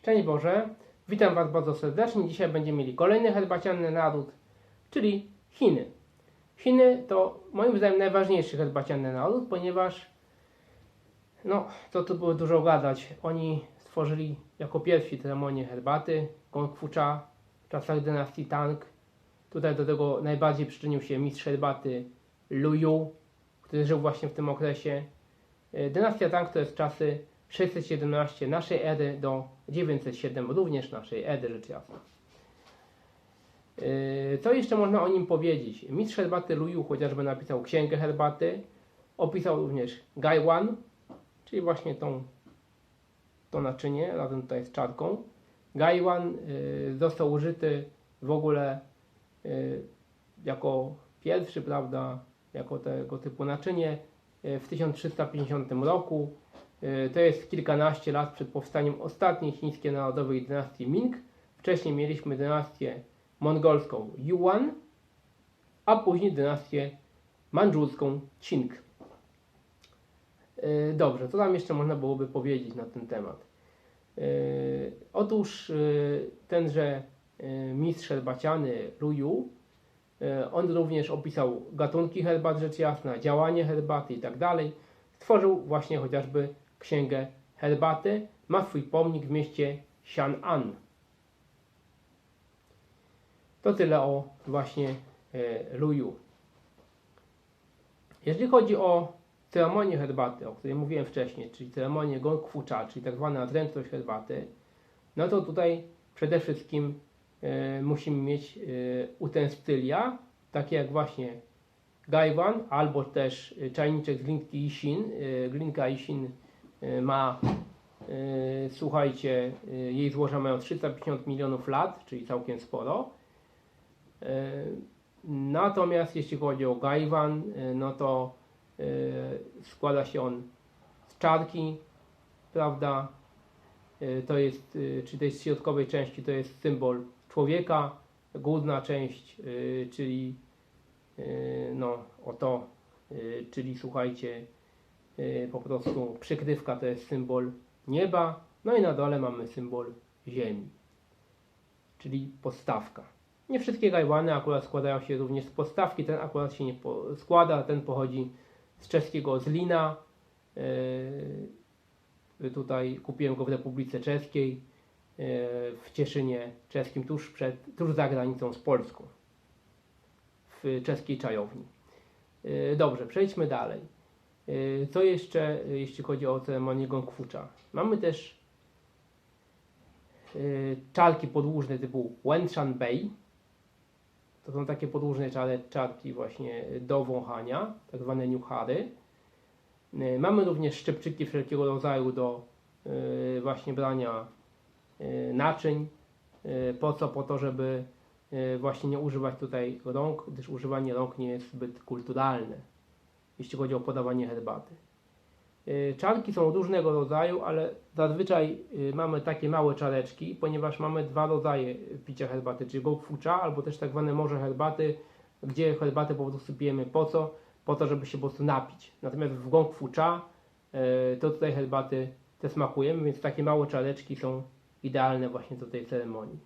Szczęść Boże, witam Was bardzo serdecznie. Dzisiaj będziemy mieli kolejny herbaciany naród, czyli Chiny. Chiny to moim zdaniem najważniejszy herbaciany naród, ponieważ, no, co tu było dużo gadać, oni stworzyli jako pierwsi ceremonię herbaty, Gong Fu Cha, w czasach dynastii Tang. Tutaj do tego najbardziej przyczynił się mistrz herbaty Lu Yu, który żył właśnie w tym okresie. E, Dynastia Tang to jest czasy 617 naszej ery do 907 również naszej ery, rzecz jasna. Yy, Co jeszcze można o nim powiedzieć? Mistrz herbaty Luju chociażby napisał księgę herbaty, opisał również Gaiwan, czyli właśnie tą, to naczynie razem tutaj z czarką. Gaiwan yy, został użyty w ogóle yy, jako pierwszy, prawda, jako tego typu naczynie w 1350 roku. Yy, To jest kilkanaście lat przed powstaniem ostatniej chińskiej narodowej dynastii Ming. Wcześniej mieliśmy dynastię mongolską Yuan, a później dynastię mandżurską Qing. Yy, Dobrze, co tam jeszcze można byłoby powiedzieć na ten temat? Yy, Otóż tenże mistrz herbaciany yy, on również opisał gatunki herbat, rzecz jasna, działanie herbaty i tak dalej. Stworzył właśnie chociażby księgę herbaty. Ma swój pomnik w mieście Xian'an. To tyle o właśnie e, Luju. Jeżeli chodzi o ceremonię herbaty, o której mówiłem wcześniej, czyli ceremonię Gong Fu Cha, czyli tak zwana nadręczność herbaty, no to tutaj przede wszystkim e, musimy mieć utensylia, takie jak właśnie gaiwan, albo też czajniczek z glinki Ishin. E, Glinka ma, e, słuchajcie, e, jej złoża mają 350 milionów lat, czyli całkiem sporo. Natomiast jeśli chodzi o gaiwan, no to składa się on z czarki, prawda? To jest, czy tej środkowej części to jest symbol człowieka, górna część, czyli no oto, czyli słuchajcie, po prostu przykrywka to jest symbol nieba, no i na dole mamy symbol ziemi, czyli podstawka. Nie wszystkie gajwany akurat składają się również z podstawki, ten akurat się nie składa, ten pochodzi z czeskiego Zlina. Yy, tutaj kupiłem go w Republice Czeskiej, yy, w Cieszynie czeskim, tuż, przed, tuż za granicą z Polską, w czeskiej czajowni. Dobrze, przejdźmy dalej. Yy, Co jeszcze, yy, jeśli chodzi o ceremonię Gong Fu Cha? Mamy też yy, czarki podłużne typu Wenshan Bei, to są takie podłużne czarki właśnie do wąchania, tak zwane niuchary. Mamy również szczypczyki wszelkiego rodzaju do właśnie brania naczyń. Po co? Po to, żeby właśnie nie używać tutaj rąk, gdyż używanie rąk nie jest zbyt kulturalne, jeśli chodzi o podawanie herbaty. Y, Czarki są różnego rodzaju, ale zazwyczaj y, mamy takie małe czareczki, ponieważ mamy dwa rodzaje picia herbaty, czyli gong fu cha, albo też tak zwane morze herbaty, gdzie herbatę po prostu pijemy po co? Po to, żeby się po prostu napić. Natomiast w gong fu cha y, to tutaj herbaty te smakujemy, więc takie małe czareczki są idealne właśnie do tej ceremonii.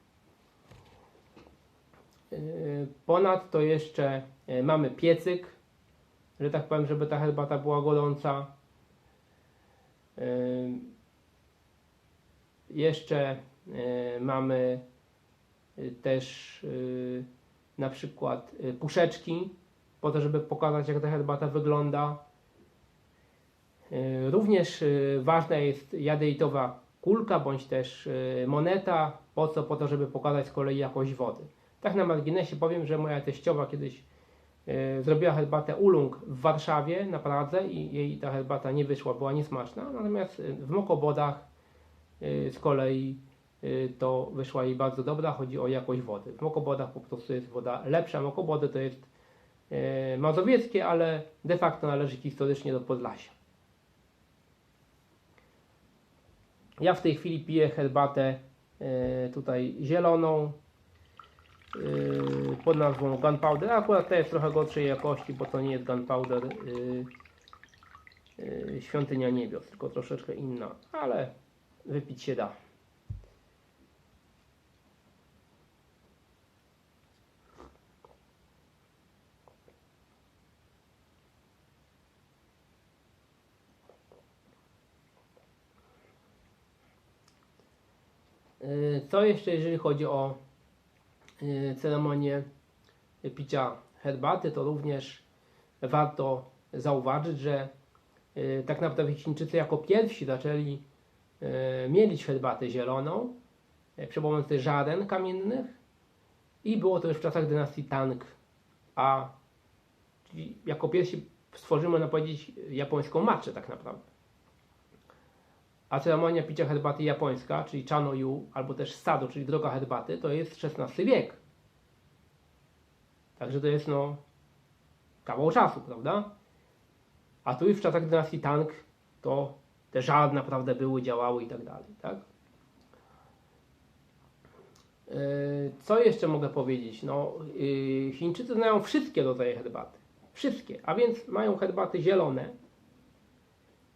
Ponadto jeszcze mamy piecyk, że tak powiem, żeby ta herbata była gorąca. Jeszcze y, mamy y, też y, na przykład puszeczki, po to, żeby pokazać, jak ta herbata wygląda. Również ważna jest jadeitowa kulka bądź też moneta. Po co? Po to, żeby pokazać z kolei jakość wody. Tak na marginesie powiem, że moja teściowa kiedyś zrobiła herbatę ulung w Warszawie na Pradze i jej ta herbata nie wyszła, była niesmaczna. Natomiast y, w Mokobodach y, z kolei to wyszła jej bardzo dobra. Chodzi o jakość wody. W Mokobodach po prostu jest woda lepsza. Mokobody to jest mazowieckie, ale de facto należy historycznie do Podlasia. Ja w tej chwili piję herbatę tutaj zieloną Y, pod nazwą Gunpowder. Akurat to jest trochę gorszej jakości, bo to nie jest Gunpowder y, y, Świątynia Niebios, tylko troszeczkę inna, ale wypić się da. Co jeszcze, jeżeli chodzi o ceremonię picia herbaty, to również warto zauważyć, że y, tak naprawdę Chińczycy jako pierwsi zaczęli y, mielić herbatę zieloną y, przy pomocy żaren kamiennych i było to już w czasach dynastii Tang, a jako pierwsi stworzymy, można powiedzieć, japońską matczę tak naprawdę. A ceremonia picia herbaty japońska, czyli Chano-yu, albo też Sado, czyli droga herbaty, to jest XVI wiek. Także to jest no kawał czasu, prawda? A tu już w czasach dynastii Tang to te żadne naprawdę były, działały i tak dalej, tak? Yy, Co jeszcze mogę powiedzieć? No, yy, Chińczycy znają wszystkie rodzaje herbaty. Wszystkie. A więc mają herbaty zielone,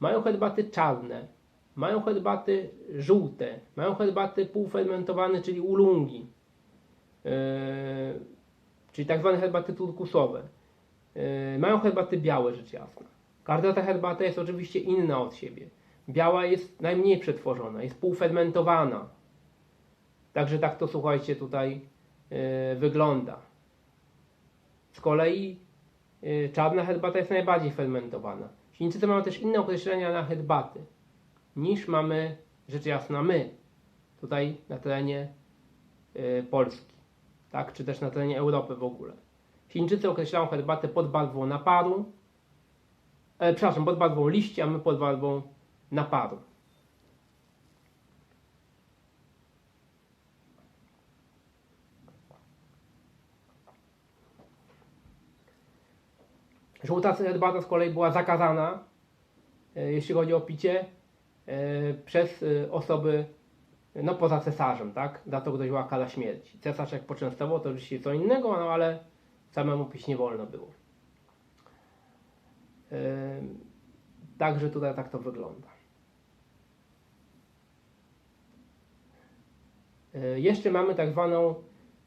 mają herbaty czarne, mają herbaty żółte, mają herbaty półfermentowane, czyli ulungi, yy, czyli tak zwane herbaty turkusowe. Yy, mają herbaty białe, rzecz jasna. Każda ta herbata jest oczywiście inna od siebie. Biała jest najmniej przetworzona, jest półfermentowana. Także tak to słuchajcie tutaj yy, wygląda. Z kolei czarna herbata jest najbardziej fermentowana. Chińczycy mają też inne określenia na herbaty niż mamy rzecz jasna my tutaj na terenie yy, Polski, tak, czy też na terenie Europy w ogóle. Chińczycy określają herbatę pod barwą naparu, e, przepraszam, pod barwą liści, a my pod barwą naparu. Żółta herbata z kolei była zakazana, e, jeśli chodzi o picie, e, przez e, osoby no poza cesarzem, tak? Za to groziła kara śmierci. Cesarz jak poczęstował, to oczywiście co innego, no ale samemu pić nie wolno było. Także tutaj tak to wygląda. Jeszcze mamy tak zwaną,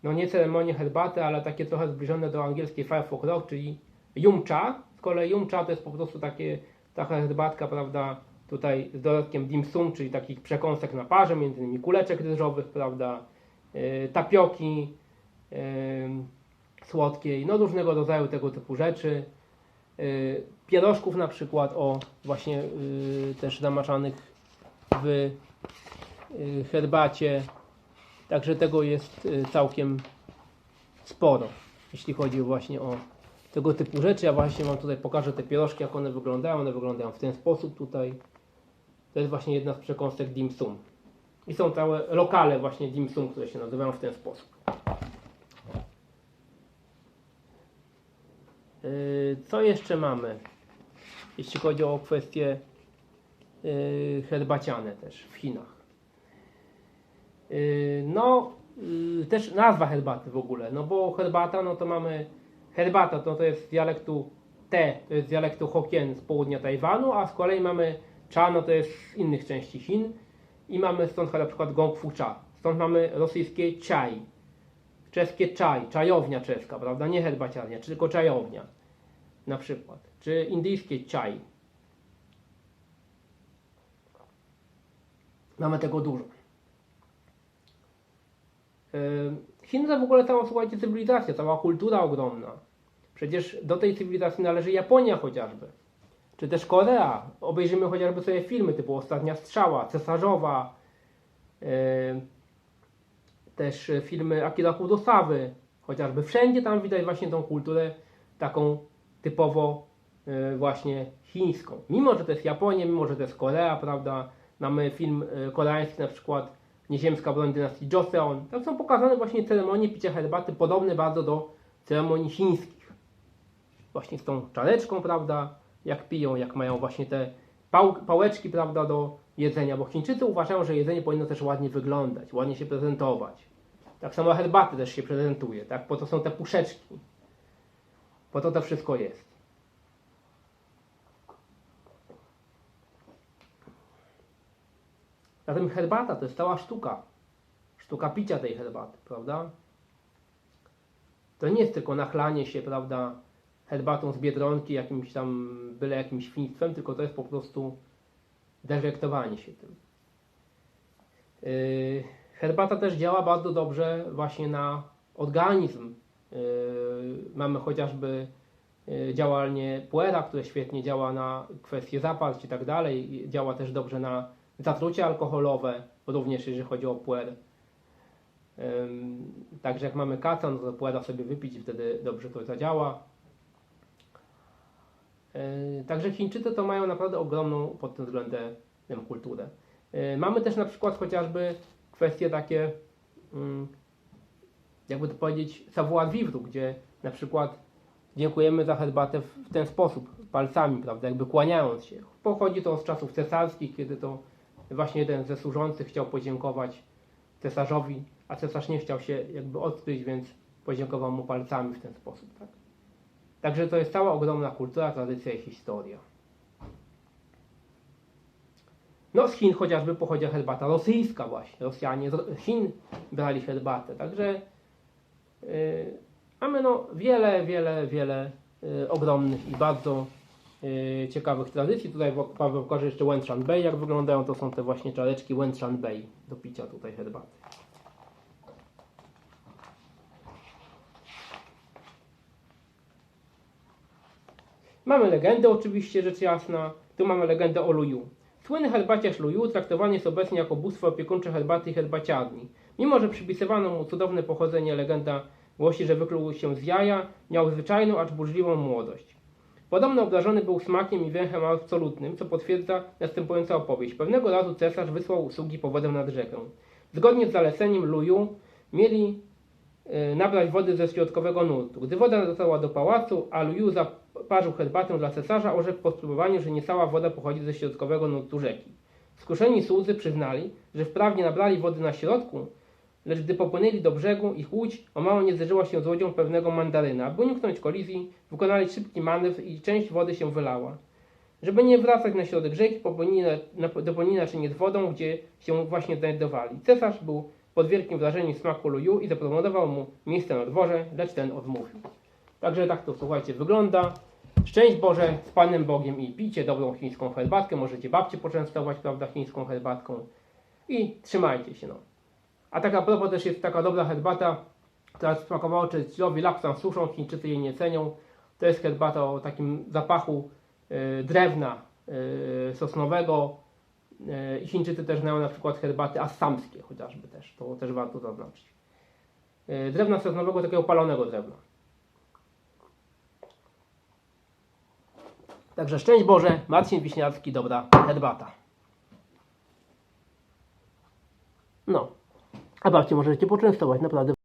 no nie ceremonię herbaty, ale takie trochę zbliżone do angielskiej five o'clock, czyli yumcha. Z kolei yumcha to jest po prostu takie, taka herbatka, prawda, tutaj z dodatkiem dim sum, czyli takich przekąsek na parze, między innymi kuleczek ryżowych, prawda, yy, tapioki yy, słodkiej, no różnego rodzaju tego typu rzeczy. Yy, pierożków na przykład, o właśnie też zamaczanych w herbacie. Także tego jest całkiem sporo, jeśli chodzi właśnie o tego typu rzeczy. Ja właśnie Wam tutaj pokażę te pierożki, jak one wyglądają. One wyglądają w ten sposób tutaj. To jest właśnie jedna z przekąsek dim sum. I są całe lokale właśnie dim sum, które się nazywają w ten sposób. Yy, Co jeszcze mamy? Jeśli chodzi o kwestie yy, herbaciane też w Chinach. Yy, No, też nazwa herbaty w ogóle, no bo herbata, no to mamy herbata, to, to jest z dialektu te, to jest z dialektu Hokkien z południa Tajwanu, a z kolei mamy cha, no to jest z innych części Chin i mamy stąd na przykład gong fu cha. Stąd mamy rosyjskie chai, czeskie czaj, czajownia czeska, prawda? Nie herbaciarnia, tylko czajownia na przykład, czy indyjskie chai. Mamy tego dużo. Yy, Chiny to w ogóle cała, słuchajcie, cywilizacja, cała kultura ogromna. Przecież do tej cywilizacji należy Japonia chociażby, czy też Korea. Obejrzymy chociażby sobie filmy typu Ostatnia Strzała, Cesarzowa, yy, też filmy Akira Kurosawy, chociażby. Wszędzie tam widać właśnie tą kulturę taką typowo y, właśnie chińską. Mimo, że to jest Japonia, mimo, że to jest Korea, prawda? Mamy film y, koreański na przykład Nieziemska broń dynastii Joseon. Tam są pokazane właśnie ceremonie picia herbaty podobne bardzo do ceremonii chińskich. Właśnie z tą czareczką, prawda? Jak piją, jak mają właśnie te pał pałeczki, prawda, do jedzenia, bo Chińczycy uważają, że jedzenie powinno też ładnie wyglądać, ładnie się prezentować. Tak samo herbaty też się prezentuje, tak? Po to są te puszeczki. Po to to wszystko jest. Zatem herbata to jest cała sztuka. Sztuka picia tej herbaty, prawda? To nie jest tylko nachlanie się, prawda, herbatą z biedronki, jakimś tam, byle jakimś świństwem, tylko to jest po prostu dezektowanie się tym. Yy, Herbata też działa bardzo dobrze właśnie na organizm. Yy, mamy chociażby yy, działalnie puera, które świetnie działa na kwestie zaparć i tak dalej. Działa też dobrze na zatrucie alkoholowe, również jeżeli chodzi o puer. Ym, Także jak mamy kaca, no to puera sobie wypić i wtedy dobrze to zadziała. Yy, Także Chińczycy to mają naprawdę ogromną pod tym względem kulturę. Yy, Mamy też na przykład chociażby kwestie takie, mm, jakby to powiedzieć, savoir vivre, gdzie na przykład dziękujemy za herbatę w ten sposób, palcami, prawda, jakby kłaniając się. Pochodzi to z czasów cesarskich, kiedy to właśnie jeden ze służących chciał podziękować cesarzowi, a cesarz nie chciał się jakby odkryć, więc podziękował mu palcami w ten sposób. Tak? Także to jest cała ogromna kultura, tradycja i historia. No z Chin chociażby pochodzi herbata rosyjska właśnie. Rosjanie z Chin brali herbatę. Także yy, mamy no wiele, wiele, wiele yy, ogromnych i bardzo yy, ciekawych tradycji. Tutaj Paweł jeszcze Wenshan Bay, jak wyglądają. To są te właśnie czareczki Wenshan Bay do picia tutaj herbaty. Mamy legendę oczywiście, rzecz jasna. Tu mamy legendę o Luju. Słynny herbaciarz Luju traktowany jest obecnie jako bóstwo opiekuńcze herbaty i herbaciarni. Mimo, że przypisywano mu cudowne pochodzenie, legenda głosi, że wykluł się z jaja, miał zwyczajną, acz burzliwą młodość. Podobno obdarzony był smakiem i węchem absolutnym, co potwierdza następująca opowieść. Pewnego razu cesarz wysłał sługi po wodę nad rzekę. Zgodnie z zaleceniem Luju mieli nabrać wody ze środkowego nurtu. Gdy woda dotarła do pałacu, a Liu zaparzył herbatę dla cesarza, orzekł po spróbowaniu, że nie cała woda pochodzi ze środkowego nurtu rzeki. Skuszeni słudzy przyznali, że wprawdzie nabrali wody na środku, lecz gdy popłynęli do brzegu, ich łódź o mało nie zderzyła się z łodzią pewnego mandaryna. Aby uniknąć kolizji, wykonali szybki manewr i część wody się wylała. Żeby nie wracać na środek rzeki, popłynęli na, naczynie z wodą, gdzie się właśnie znajdowali. Cesarz był pod wielkim wrażeniem smaku Luju i zaproponował mu miejsce na dworze, lecz ten odmówił. Także tak to słuchajcie wygląda. Szczęść Boże z Panem Bogiem i pijcie dobrą chińską herbatkę. Możecie babcie poczęstować, prawda, chińską herbatką. I trzymajcie się, no. A tak a propos też jest taka dobra herbata, która smakowała Churchillowi lapsam suszą, Chińczycy jej nie cenią. To jest herbata o takim zapachu e, drewna e, sosnowego. E, Chińczycy też znają na przykład herbaty assamskie chociażby też. To też warto zaznaczyć. E, drewna sosnowego, takiego palonego drewna. Także szczęść Boże, Marcin Wiśniarski, dobra herbata. No. A babcie możecie poczęstować, naprawdę.